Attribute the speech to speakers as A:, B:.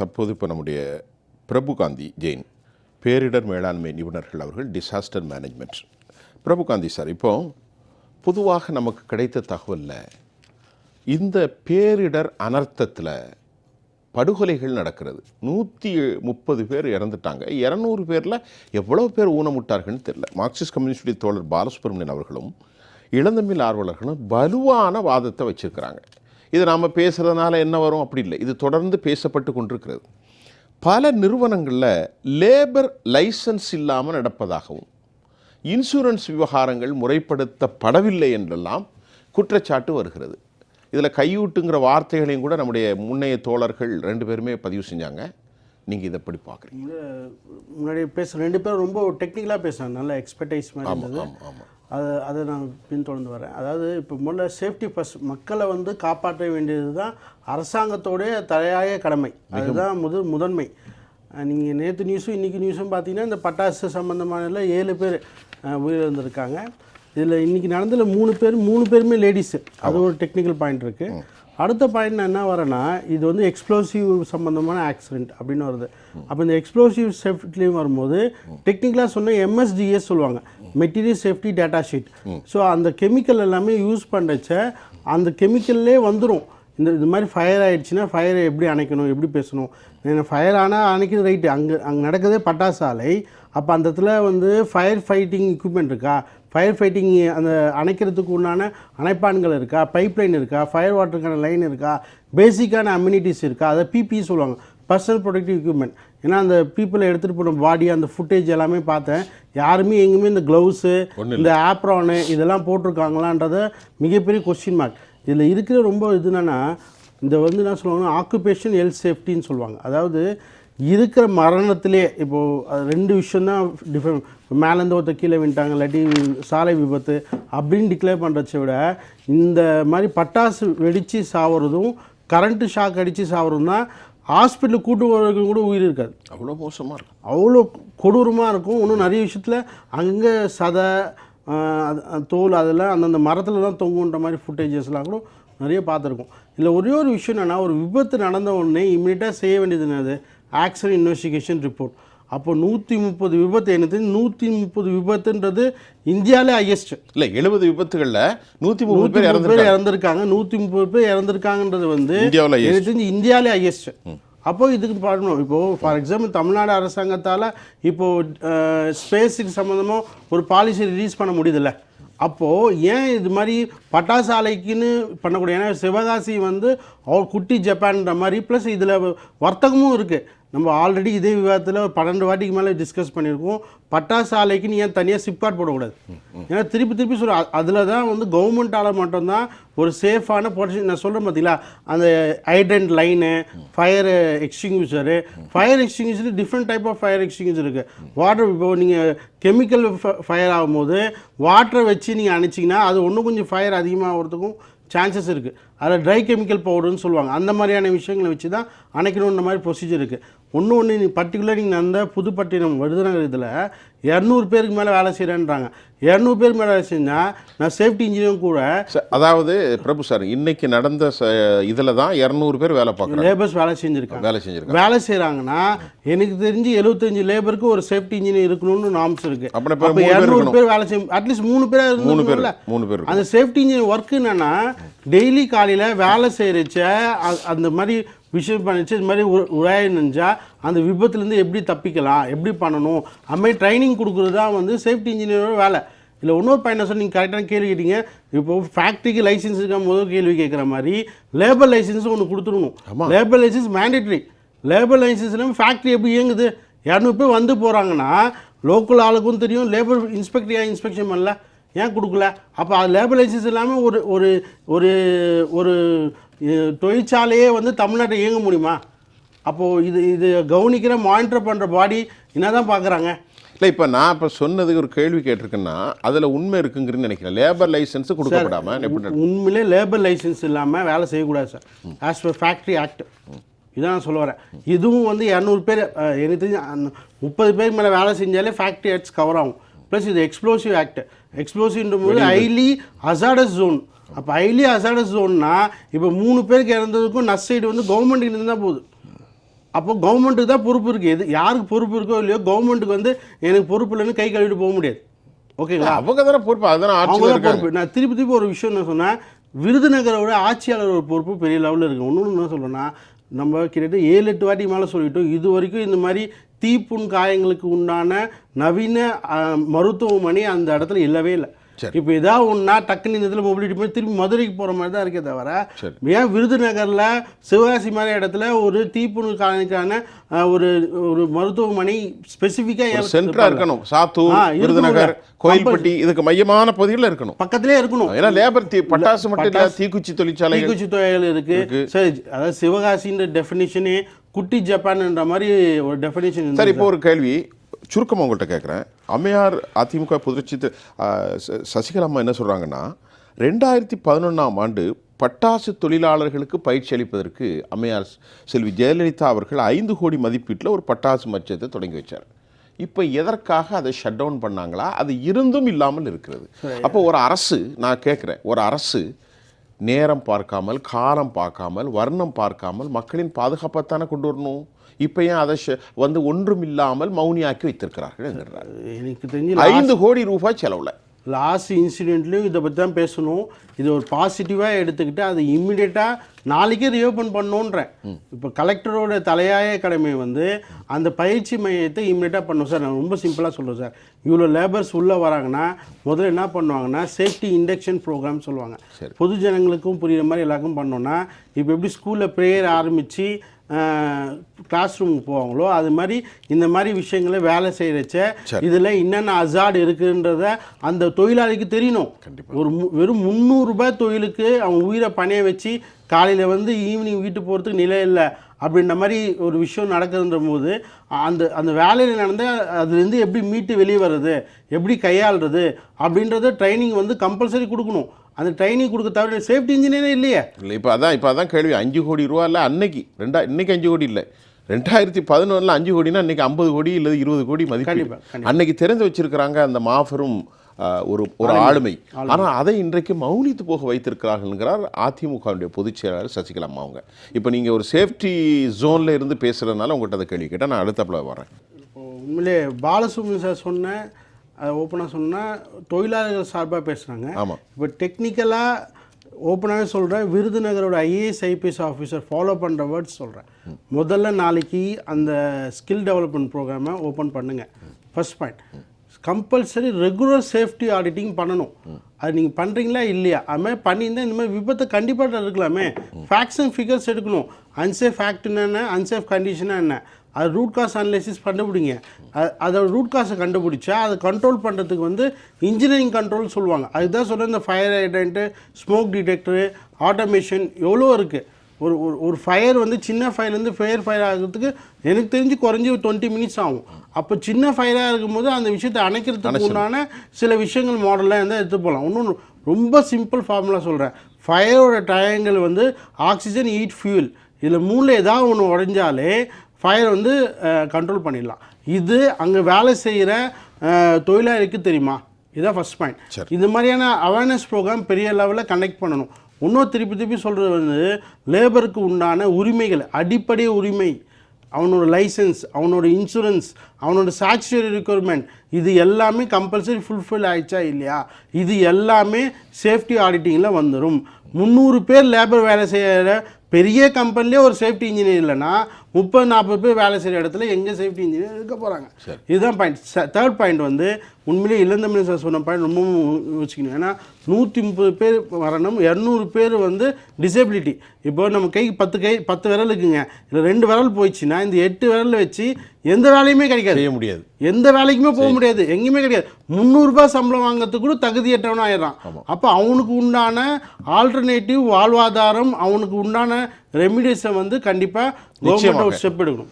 A: தற்போது இப்போ நம்முடைய பிரபுகாந்தி ஜெயின் பேரிடர் மேலாண்மை நிபுணர்கள் அவர்கள் டிசாஸ்டர் மேனேஜ்மெண்ட் பிரபுகாந்தி சார் இப்போ பொதுவாக நமக்கு கிடைத்த தகவலில் இந்த பேரிடர் அனர்த்தத்தில் படுகொலைகள் நடக்கிறது. நூற்றி முப்பது பேர் இறந்துட்டாங்க. இரநூறு பேரில் எவ்வளோ பேர் ஊனமுட்டார்கள்னு தெரியல. மார்க்சிஸ்ட் கம்யூனிஸ்டுடைய தோழர் பாலசுப்ரமணியன் அவர்களும் இளந்தமிழ் ஆர்வலர்களும் வலுவான வாதத்தை வச்சுருக்கிறாங்க. இது நாம் பேசுகிறதுனால என்ன வரும்? அப்படி இல்லை. இது தொடர்ந்து பேசப்பட்டு கொண்டிருக்கிறது. பல நிறுவனங்களில் லேபர் லைசன்ஸ் இல்லாமல் நடப்பதாகவும் இன்சூரன்ஸ் விவகாரங்கள் முறைப்படுத்தப்படவில்லை என்றெல்லாம் குற்றச்சாட்டு வருகிறது. இதில் கையூட்டுங்கிற வார்த்தைகளையும் கூட நம்முடைய முன்னைய தோழர்கள் ரெண்டு பேருமே பதிவு செஞ்சாங்க. நீங்கள் இதை எப்படி பார்க்குறீங்க?
B: முன்னாடி பேச ரெண்டு பேரும் ரொம்ப டெக்னிக்கலாக பேசுனாங்க. நல்ல எக்ஸ்பர்டைஸ் மாதிரி
A: ஆமாம் ஆமாம் ஆமாம்
B: அது அதை நான் பின்தொடர்ந்து வரேன். அதாவது இப்போ முதல்ல சேஃப்டி ஃபர்ஸ்ட் மக்களை வந்து காப்பாற்ற வேண்டியது தான் அரசாங்கத்தோடைய தலையாய கடமை. அதுதான் முது முதன்மை. நீங்கள் நேற்று நியூஸும் இன்றைக்கி நியூஸும் பார்த்தீங்கன்னா இந்த பட்டாசு சம்மந்தமான ஏழு பேர் உயிரிழந்திருக்காங்க. இதில் இன்றைக்கி நடந்ததுல மூணு பேர் மூணு பேருமே லேடிஸு அது ஒரு டெக்னிக்கல் பாயிண்ட் இருக்குது அடுத்த பாயிண்ட் என்ன வரேன்னா இது வந்து எக்ஸ்ப்ளோசிவ் சம்மந்தமான ஆக்சிடென்ட் அப்படின்னு வருது. அப்போ இந்த எக்ஸ்ப்ளோசிவ் சேஃப்டிலையும் வரும்போது டெக்னிக்கலாக சொன்ன எம்எஸ்டிஎஸ் சொல்லுவாங்க. Material safety data sheet so அந்த கெமிக்கல் எல்லாமே யூஸ் பண்ணுறச்ச அந்த கெமிக்கல்லே வந்துடும் இந்த இது மாதிரி ஃபயர் ஆயிடுச்சுன்னா ஃபயரை எப்படி அணைக்கணும் எப்படி பேசணும்? ஃபயர் ஆனால் அணைக்கிறது ரைட்டு அங்கே அங்கே நடக்கிறதே பட்டாசு ஆலை அப்போ அந்த இடத்துல வந்து ஃபயர் ஃபைட்டிங் எக்யூப்மெண்ட் இருக்கா? ஃபயர் ஃபைட்டிங் அந்த அணைக்கிறதுக்கு உண்டான அணைப்பான்கள் இருக்கா பைப் லைன் இருக்கா ஃபயர் வாட்டருக்கான லைன் இருக்கா பேசிக்கான அம்யூனிட்டிஸ் இருக்கா அதை பிபி சொல்லுவாங்க. பர்சனல் ப்ரொடக்டிவ் எக்யூப்மெண்ட் ஏன்னா அந்த பீப்புளை எடுத்துகிட்டு போன பாடி அந்த ஃபுட்டேஜ் எல்லாமே பார்த்தேன். யாருமே எங்கேயுமே இந்த க்ளவுஸு இந்த ஆப்ரானு இதெல்லாம் போட்டிருக்காங்களான்றத மிகப்பெரிய கொஸ்டின் மார்க் இதில் இருக்கிற ரொம்ப இது என்னன்னா இந்த வந்து என்ன சொல்லுவாங்கன்னா ஆக்குபேஷன் ஹெல்த் சேஃப்டின்னு சொல்லுவாங்க. அதாவது இருக்கிற மரணத்திலே இப்போது ரெண்டு விஷயந்தான் டிஃப்ரெண்ட் மேலேருந்து ஒருத்தர் கீழே விட்டாங்க இல்லாட்டி சாலை விபத்து அப்படின்னு டிக்ளேர் பண்ணுறச்ச விட இந்த மாதிரி பட்டாசு வெடித்து சாவறதும் கரண்ட்டு ஷாக் அடித்து சாவறதும் தான் ஹாஸ்பிட்டலுக்கு கூட்டு வரவங்க கூட உயிர் இருக்காது.
A: அவ்வளோ மோசமாக இருக்கும்.
B: அவ்வளோ கொடூரமாக இருக்கும். இன்னும் நிறைய விஷயத்தில் அங்கே சதை தோல் அதெல்லாம் அந்தந்த மரத்தில் தான் தொங்குன்ற மாதிரி ஃபுட்டேஜஸ்லாம் கூட நிறைய பார்த்துருக்கோம். இதில் ஒரே ஒரு விஷயம் என்னென்னா ஒரு விபத்து நடந்த உடனே இம்மிடியட்டாக செய்ய வேண்டியது என்னது? ஆக்சிடென்ட் இன்வெஸ்டிகேஷன் ரிப்போர்ட் அப்போ நூற்றி முப்பது விபத்து தெரிஞ்சு நூற்றி முப்பது விபத்துன்றது இந்தியாவிலே ஹையஸ்ட்
A: இல்லை எழுபது விபத்துகளில் நூற்றி முப்பது பேர்
B: பேர் இறந்துருக்காங்க. நூற்றி முப்பது பேர் இறந்துருக்காங்கன்றது வந்து
A: இந்தியாவுல
B: தெரிஞ்சு இந்தியாவிலே ஹையஸ்ட் அப்போ இதுக்கு பண்ணணும் இப்போ ஃபார் எக்ஸாம்பிள் தமிழ்நாடு அரசாங்கத்தால் இப்போ ஸ்பேஸுக்கு சம்மந்தமாக ஒரு பாலிசி ரிலீஸ் பண்ண முடியுதுல்ல. அப்போது ஏன் இது மாதிரி பட்டாசு ஆலைக்குன்னு பண்ணக்கூடிய ஏன்னா சிவகாசி வந்து அவர் குட்டி ஜப்பான்ற மாதிரி ப்ளஸ் இதில் வர்த்தகமும் இருக்குது நம்ம ஆல்ரெடி இதே விவாதத்தில் பன்னெண்டு வாட்டிக்கு மேலே டிஸ்கஸ் பண்ணியிருக்கோம். பட்டாசு ஆலைக்குன்னு ஏன் தனியாக சிப்கார்ட் போடக்கூடாது? ஏன்னா திருப்பி திருப்பி சொல்ல அதில் தான் வந்து கவர்மெண்ட்டால் மட்டும்தான் ஒரு சேஃபான ப்ரொடெக்ஷன் நான் சொல்கிறேன் பார்த்தீங்களா அந்த hydrant line fire extinguisher fire extinguisher different type of fire extinguisher இருக்குது வாட்டர் இப்போ நீங்கள் கெமிக்கல் ஃபயர் ஆகும்போது வாட்டரை வச்சு நீங்கள் அணைச்சிங்கன்னா அது இன்னும் கொஞ்சம் ஃபயர் அதிகமாகிறதுக்கும் சான்சஸ் இருக்குது அதில் ட்ரை கெமிக்கல் பவுடர்னு சொல்லுவாங்க. அந்த மாதிரியான விஷயங்களை வச்சு தான் அணைக்கணுன்ற மாதிரி ப்ரொசீஜர் இருக்குது ஒன்று ஒன்று நீ பர்டிகுலர் நீங்கள் அந்த புதுப்பட்டினம் விருதுநகர் இதில் இரநூறு பேருக்கு மேலே வேலை செய்கிறேன்றாங்க இரநூறு பேருக்கு மேலே வேலை செஞ்சால் நான் சேஃப்டி இன்ஜினியரும் கூட
A: அதாவது பிரபு சார் இன்னைக்கு நடந்த இதில் தான் இரநூறு பேர் வேலை பார்க்குறாங்க.
B: லேபர்ஸ் வேலை செஞ்சுருக்காங்க.
A: வேலை செஞ்சுருக்காங்க.
B: வேலை செய்கிறாங்கன்னா எனக்கு தெரிஞ்சு எழுபத்தஞ்சு லேபருக்கு ஒரு சேஃப்டி இன்ஜினியர் இருக்கணும்னு நாம்ஸ் இருக்குது
A: அப்ப இப்ப
B: அப்போ
A: மூணு பேர்
B: இரநூறு. பேர் வேலை செய்யும் அட்லீஸ்ட் மூணு பேராக
A: மூணு பேர் மூணு பேர்
B: அந்த சேஃப்டி இன்ஜினியர் ஒர்க் என்னன்னா டெய்லி காலையில் வேலை செய்கிறச்ச அந்த மாதிரி விஷயம் பண்ணிச்சு இது மாதிரி உராய நினைஞ்சா அந்த விபத்துலேருந்து எப்படி தப்பிக்கலாம் எப்படி பண்ணணும் அது மாதிரி ட்ரைனிங் கொடுக்குறது தான் வந்து சேஃப்டி இன்ஜினியரோட வேலை. இல்லை இன்னொரு பையனை சொல்லி நீங்கள் கரெக்டான கேள்வி கேட்டீங்க. இப்போ ஃபேக்ட்ரிக்கு லைசன்ஸ் இருக்க முதல் கேள்வி கேட்குற மாதிரி லேபர் லைசன்ஸ் ஒன்று கொடுத்துடணும். Labour licence mandatory labour licence இல்லாமல் ஃபேக்ட்ரி எப்படி இயங்குது? இரநூறு பேர் வந்து போகிறாங்கன்னா லோக்கல் ஆளுக்கும் தெரியும் லேபர் இன்ஸ்பெக்டர் ஏன் இன்ஸ்பெக்ஷன் பண்ணல ஏன் கொடுக்கல? அப்போ அது லேபர் லைசன்ஸ் இல்லாமல் ஒரு ஒரு ஒரு ஒரு தொழிற்சாலையே வந்து தமிழ்நாட்டை இயங்க முடியுமா? அப்போது இது இது கவனிக்கிற மானிட்டர் பண்ணுற பாடி என்ன தான் பார்க்குறாங்க
A: இல்லை இப்போ நான் இப்போ சொன்னதுக்கு ஒரு கேள்வி கேட்டிருக்கேன்னா அதில் உண்மை இருக்குங்கிறேன்னு நினைக்கிறேன். லேபர் லைசன்ஸ் கொடுக்கப்படாம எப்படி நட-
B: உண்மையிலே லேபர் லைசன்ஸ் இல்லாமல் வேலை செய்யக்கூடாது sir. As per factory act இதான் நான் சொல்ல வரேன். இதுவும் வந்து இரநூறு பேர் எனக்கு தெரிஞ்சு முப்பது பேருக்கு மேலே வேலை செஞ்சாலே ஃபேக்ட்ரி ஆக்ட்ஸ் கவர் ஆகும். ப்ளஸ் இது எக்ஸ்ப்ளோசிவ் ஆக்ட் எக்ஸ்ப்ளோசிவ்ன்ற போது ஹைலி அசாடஸ் ஜோன் அப்போ ஹைலி அசாடஸ் ஜோன்னா இப்போ மூணு பேருக்கு இறந்ததுக்கும் நஸ் சைடு வந்து கவர்மெண்ட்டுக்கு இருந்தால் போகுது அப்போ கவர்மெண்ட்டுக்கு தான் பொறுப்பு இருக்குது எது யாருக்கு பொறுப்பு இருக்கோ இல்லையோ கவர்மெண்ட்டுக்கு வந்து எனக்கு பொறுப்பு இல்லைன்னு கை கழுவிட்டு போக முடியாது. ஓகேங்களா?
A: அவங்க தானே பொறுப்பு. அதுதானே
B: அவங்க தான் பொறுப்பு. நான் திருப்பி திருப்பி ஒரு விஷயம் என்ன சொன்னேன் விருதுநகரோட ஆட்சியாளர் ஒரு பொறுப்பு பெரிய லெவலில் இருக்குது இன்னொன்று என்ன சொல்கிறேன்னா நம்ம கிட்டத்தட்ட ஏழு எட்டு வாட்டி மேலே சொல்லிட்டோம். இது வரைக்கும் இந்த மாதிரி தீப்புண் காயங்களுக்கு உண்டான நவீன மருத்துவமனை அந்த இடத்துல இல்லவே இல்லை. இப்போ ஏதாவது ஒன்றா டக்குன்னு இந்த இதில் மொபிலிட்டி போய் திரும்பி மதுரைக்கு போகிற மாதிரி தான் இருக்கே தவிர. ஏன் விருதுநகரில் சிவகாசி மாதிரி இடத்துல ஒரு தீப்புண் அஹ், ஒரு ஒரு மருத்துவமனை ஸ்பெசிஃபிக்காக
A: சென்டரா இருக்கணும். சாத்தூர். விருதுநகர் கோயில்பட்டி இதுக்கு மையமான பகுதிகளில் இருக்கணும்.
B: பக்கத்திலே இருக்கணும்.
A: ஏன்னா லேபர் தீ பட்டாசு மட்டும் இல்ல தீக்குச்சி தொழிற்சாலைகள்
B: தீக்குச்சி தொழில்கள் இருக்கு. சரி அதாவது சிவகாசின்ற டெஃபினிஷனே குட்டி ஜப்பான்ன்ற மாதிரி ஒரு டெஃபினேஷன்
A: சரி இப்போ ஒரு கேள்வி சுருக்கமாக உங்கள்கிட்ட கேட்குறேன் அம்மையார் அதிமுக புதுச்சி சசிகலா அம்மா என்ன சொல்கிறாங்கன்னா ரெண்டாயிரத்தி பதினொன்றாம் ஆண்டு பட்டாசு தொழிலாளர்களுக்கு பயிற்சி அளிப்பதற்கு அம்மையார் செல்வி ஜெயலலிதா அவர்கள் ஐந்து கோடி மதிப்பீட்டில் ஒரு பட்டாசு மச்சத்தை தொடங்கி வச்சார். இப்போ எதற்காக அதை ஷட் டவுன் பண்ணாங்களா? அது இருந்தும் இல்லாமல் இருக்கிறது. அப்போ ஒரு அரசு நான் கேட்குறேன் ஒரு அரசு நேரம் பார்க்காமல் காலம் பார்க்காமல் வர்ணம் பார்க்காமல் மக்களின் பாதுகாப்பைத்தானே கொண்டு வரணும்? இப்போ ஏன் அதை வந்து ஒன்றும் இல்லாமல் மௌனியாக்கி வைத்திருக்கிறார்கள்
B: எனக்கு தெரிஞ்சு
A: ஐந்து கோடி ரூபாய் செலவுல.
B: லாஸ்ட் இன்சிடென்ட்லையும் இதை பற்றி தான் பேசணும். இது ஒரு பாசிட்டிவாக எடுத்துக்கிட்டு அதை இம்மிடியட்டாக நாளைக்கே ரியோப்பன் பண்ணணுன்றேன் இப்போ கலெக்டரோட தலையாய கடமை வந்து அந்த பயிற்சி மையத்தை இம்மிடியட்டாக பண்ணணும் சார் நான் ரொம்ப சிம்பிளாக சொல்கிறேன் சார். இவ்வளோ லேபர்ஸ் உள்ளே வராங்கன்னா முதல்ல என்ன பண்ணுவாங்கன்னா சேஃப்டி இண்டக்ஷன் ப்ரோக்ராம் சொல்லுவாங்க. பொது ஜனங்களுக்கும் புரியுற மாதிரி எல்லாருக்கும் பண்ணோன்னா இப்போ எப்படி ஸ்கூலில் ப்ரேயர் ஆரம்பித்து கிளாஸ் ரூமுக்கு போவாங்களோ அது மாதிரி இந்த மாதிரி விஷயங்களை வேலை செய்கிறச்ச இதில் என்னென்ன அசாட் இருக்குன்றத அந்த தொழிலாளிக்கு தெரியணும். ஒரு வெறும் முந்நூறுரூபாய் தொழிலுக்கு அவன் உயிரை பணைய வச்சு காலையில் வந்து ஈவினிங் வீட்டு போகிறதுக்கு நிலை இல்லை அப்படின்ற மாதிரி ஒரு விஷயம் நடக்குதுன்ற போது அந்த அந்த வேலையில் நடந்த அதுலேருந்து எப்படி மீட்டு வெளியே வர்றது எப்படி கையாளுறது அப்படின்றத ட்ரைனிங் வந்து கம்பல்சரி கொடுக்கணும். அந்த ட்ரைனிங் கொடுக்க தவிர சேஃப்டி இன்ஜினியரே இல்லையே.
A: இல்லை இப்போ அதான் இப்போ அதான் கேள்வி. அஞ்சு கோடி ரூபா இல்லை அன்னைக்கு. ரெண்டா இன்னைக்கு அஞ்சு கோடி இல்லை. ரெண்டாயிரத்தி பதினொன்றில் அஞ்சு கோடினா இன்னைக்கு ஐம்பது கோடி இல்லை இருபது கோடி மதிப்பு அன்னைக்கு தெரிந்து வச்சிருக்கிறாங்க அந்த மாபெரும் ஒரு ஒரு ஆளுமை. ஆனால் அதை இன்றைக்கு மௌனித்து போக வைத்திருக்கிறார்கள்ங்கிறார் அதிமுகவுடைய பொதுச் செயலாளர் சசிகலா அம்மா அவங்க இப்போ நீங்கள் ஒரு சேஃப்டி ஜோனில் இருந்து பேசுகிறதுனால உங்கள்கிட்ட அதை கேள்வி கேட்டால் நான் அடுத்தப்பில் வரேன்
B: உண்மையிலே பாலசுப்ரமணியம் சார் சொன்ன அதை ஓப்பனாக சொன்னால் தொழிலாளர்கள் சார்பாக பேசுகிறாங்க
A: ஆமாம்
B: இப்போ டெக்னிக்கலாக ஓப்பனாகவே சொல்கிறேன் விருதுநகரோட ஐஏஎஸ் ஐபிஎஸ் ஆஃபீஸர் ஃபாலோ பண்ணுற வேர்ட்ஸ் சொல்கிறேன் முதல்ல நாளைக்கு அந்த ஸ்கில் டெவலப்மெண்ட் ப்ரோக்ராமை ஓப்பன் பண்ணுங்கள் first point compulsory regular safety auditing பண்ணணும். அது நீங்கள் பண்ணுறீங்களா இல்லையா? அது மாதிரி பண்ணியிருந்தால் இந்த மாதிரி விபத்தை கண்டிப்பாக இருக்கலாமே ஃபேக்ட்ஸ் அண்ட் ஃபிகர்ஸ் எடுக்கணும். அன்சேஃப் ஆக்ட்னா என்ன? அன்சேஃப் கண்டிஷனா என்ன? அது ரூட் காஸ் அனலைசிஸ் கண்டுபிடிங்க அ- அதோட ரூட் காஸை கண்டுபிடிச்சா அதை கண்ட்ரோல் பண்ணுறதுக்கு வந்து இன்ஜினியரிங் கண்ட்ரோல் சொல்லுவாங்க. அதுதான் சொல்கிறேன் இந்த ஃபயர் ஐடென்ட்டு ஸ்மோக் டிடெக்டரு ஆட்டோமேஷன் எவ்வளோ இருக்குது ஒரு ஒரு ஒரு ஃபயர் வந்து சின்ன ஃபயர்லேருந்து ஃபயர் ஃபயர் ஆகிறதுக்கு எனக்கு தெரிஞ்சு குறைஞ்சி டுவெண்ட்டி மினிட்ஸ் ஆகும். அப்போ சின்ன ஃபயராக இருக்கும்போது அந்த விஷயத்தை அணைக்கிறதுக்கு உண்டான சில விஷயங்கள் மாடல்லாம் இருந்தால் எடுத்து போகலாம் இன்னொன்று ரொம்ப சிம்பிள் ஃபார்முலா சொல்கிறேன் ஃபயரோட டயங்கள் வந்து ஆக்சிஜன் ஈட் ஃபியூல் இதில் மூணில் ஏதாவது ஒன்று உடஞ்சாலே ஃபயர் வந்து கண்ட்ரோல் பண்ணிடலாம். இது அங்கே வேலை செய்கிற தொழிலாளிக்கு தெரியுமா? இதுதான் ஃபர்ஸ்ட் பாயிண்ட் இந்த மாதிரியான அவேர்னஸ் ப்ரோக்ராம் பெரிய லெவலில் கனெக்ட் பண்ணணும். இன்னும் திருப்பி திருப்பி சொல்கிறது வந்து லேபருக்கு உண்டான உரிமைகள் அடிப்படை உரிமை அவனோட லைசன்ஸ் அவனோட இன்சூரன்ஸ் அவனோட சாக்சுவரி ரெக்குயர்மெண்ட் இது எல்லாமே கம்பல்சரி ஃபுல்ஃபில் ஆயிடுச்சா இல்லையா? இது எல்லாமே சேஃப்டி ஆடிட்டிங்கில் வந்துடும் முந்நூறு பேர் லேபர் வேலை செய்கிற பெரிய கம்பெனிலே ஒரு சேஃப்டி இன்ஜினியர் இல்லைன்னா முப்பது நாற்பது பேர் வேலை செய்கிற இடத்துல எங்கே சேஃப்டி இன்ஜினியர் இருக்க போகிறாங்க இதுதான் பாயிண்ட் தேர்ட் பாயிண்ட் வந்து உண்மையிலேயே இளந்தமிழ் சார் சொன்ன பாயிண்ட் ரொம்பவும் யோசிக்கணும். ஏன்னா நூற்றி முப்பது பேர் வரணும் இரநூறு பேர் வந்து டிசேபிலிட்டி இப்போ நம்ம கை பத்து கை பத்து விரல் இருக்குங்க. இதில் ரெண்டு விரல் போயிடுச்சுன்னா இந்த எட்டு விரல் வச்சு எந்த வேலையுமே கிடைக்காது.
A: செய்ய முடியாது.
B: எந்த வேலைக்குமே போக முடியாது. எங்கேயுமே கிடையாது. முந்நூறுரூபா சம்பளம் வாங்குறதுக்கு கூட தகுதியற்றவனா ஆயிடுறான். அப்போ அவனுக்கு உண்டான ஆல்டர்னேட்டிவ் வாழ்வாதாரம் அவனுக்கு உண்டான ரெமிடிஸை வந்து கண்டிப்பாக கவர்மெண்ட் ஒரு ஸ்டெப் எடுக்கணும்.